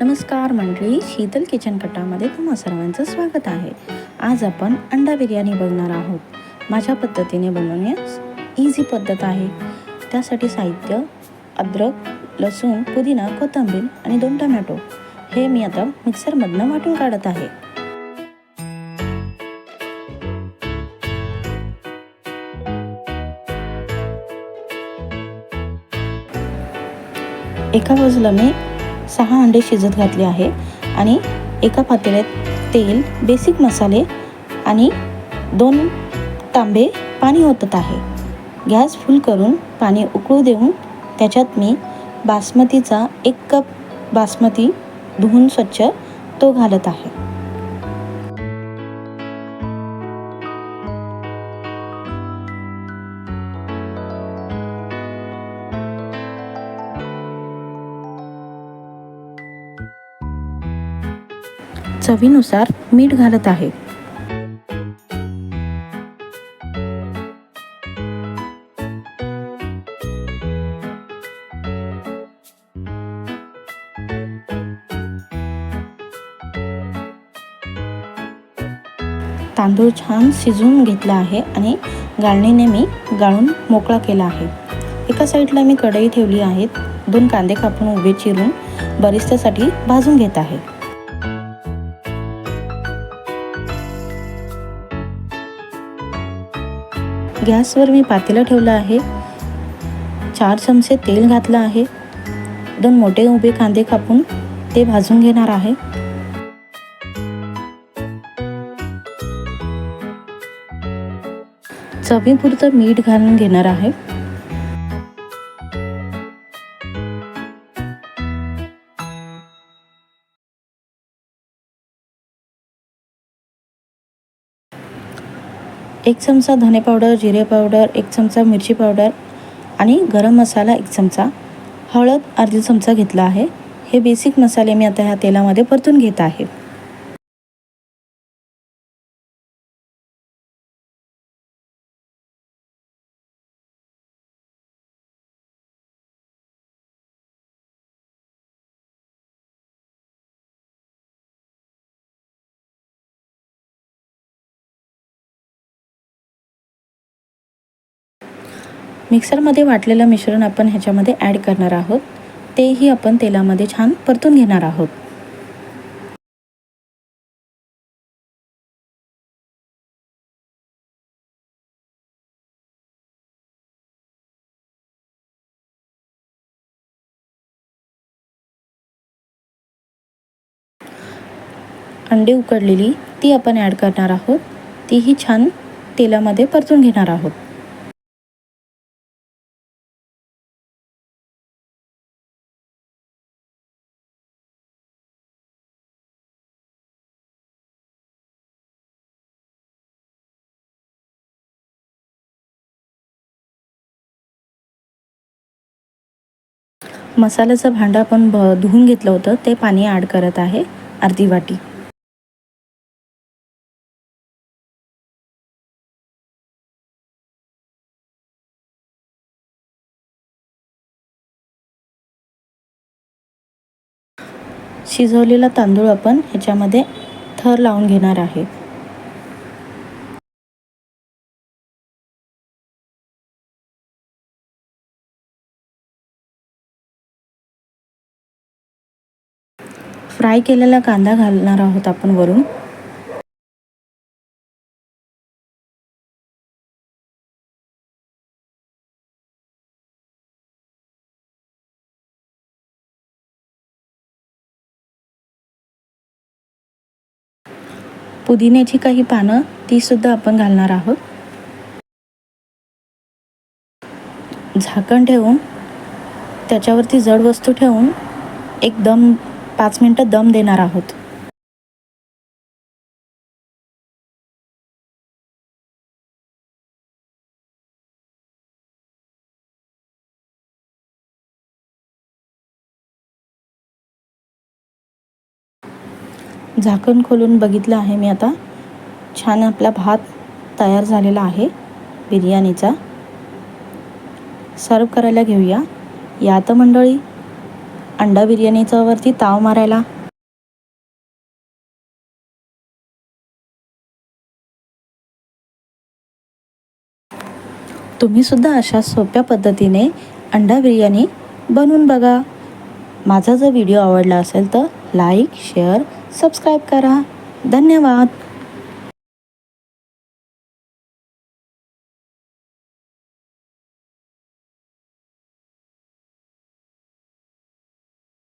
नमस्कार मंडळी शीतल किचन कटामध्ये तुम्हा सर्वांचं स्वागत आहे. आज आपण अंडा बिर्याणी बघणार आहोत. माझ्या पद्धतीने बनवण्यास इझी पद्धत आहे. त्यासाठी साहित्य अद्रक लसूण पुदिना कोथिंबीर आणि दोन टमॅटो हे मी आता मिक्सरमधनं वाटून काढत आहे. एका बाजूला मी सहा अंडे शिजत घातले आहे आणि एका पातेल्यात तेल बेसिक मसाले आणि दोन तांबे पाणी ओतत आहे. गॅस फुल करून पाणी उकळू देऊन त्याच्यात मी बासमतीचा एक कप बासमती धुवून स्वच्छ तो घालत आहे. चवीनुसार मीठ घालत आहे. तांदूळ छान शिजवून घेतला आहे आणि गाळणीने मी गाळून मोकळा केला आहे. एका साईडला मी कढई ठेवली आहेत. दोन कांदे कापून उभे चिरून बरिस्त्यासाठी भाजून घेत आहे. गॅसवर मी पातेलं ठेवलं आहे. चार चमचे तेल घातलं आहे. दोन मोठे उभे कांदे कापून ते भाजून घेणार आहे. चवीपुरतं मीठ घालून घेणार आहे. एक चमचा धने पावडर जिरे पावडर एक चमचा मिरची पावडर आणि गरम मसाला एक चमचा. हळद अर्धी चमचा घेतला आहे. हे बेसिक मसाले मी आता ह्या तेलामध्ये परतून घेत आहे. मिक्सरमध्ये वाटलेलं मिश्रण आपण ह्याच्यामध्ये ॲड करणार आहोत. तेही आपण तेलामध्ये छान परतून घेणार आहोत. अंडी उकडलेली ती आपण ॲड करणार आहोत. तीही छान तेलामध्ये परतून घेणार आहोत. मसाल्याचं भांडं आपण ब धुवून घेतलं होतं ते पाणी ॲड करत आहे अर्धी वाटी. शिजवलेला तांदूळ आपण ह्याच्यामध्ये थर लावून घेणार आहे. फ्राय केलेला कांदा घालणार आहोत आपण वरून. पुदिन्याची काही पानं ती सुद्धा आपण घालणार आहोत. झाकण ठेवून त्याच्यावरती जड वस्तू ठेवून एक दम पाच मिनटं दम देणार आहोत. झाकण खोलून बघितलं आहे मी आता. छान आपला भात तयार झालेला आहे बिर्याणीचा. सर्व करायला घेऊया. या तर मंडळी अंडा बिर्याणीचा वरती ताव मारायला? तुम्ही सुद्धा अशा सोप्या पद्धतीने अंडा बिर्याणी बनवून बघा. माझा जर व्हिडिओ आवडला असेल तर लाईक शेअर सबस्क्राईब करा. धन्यवाद.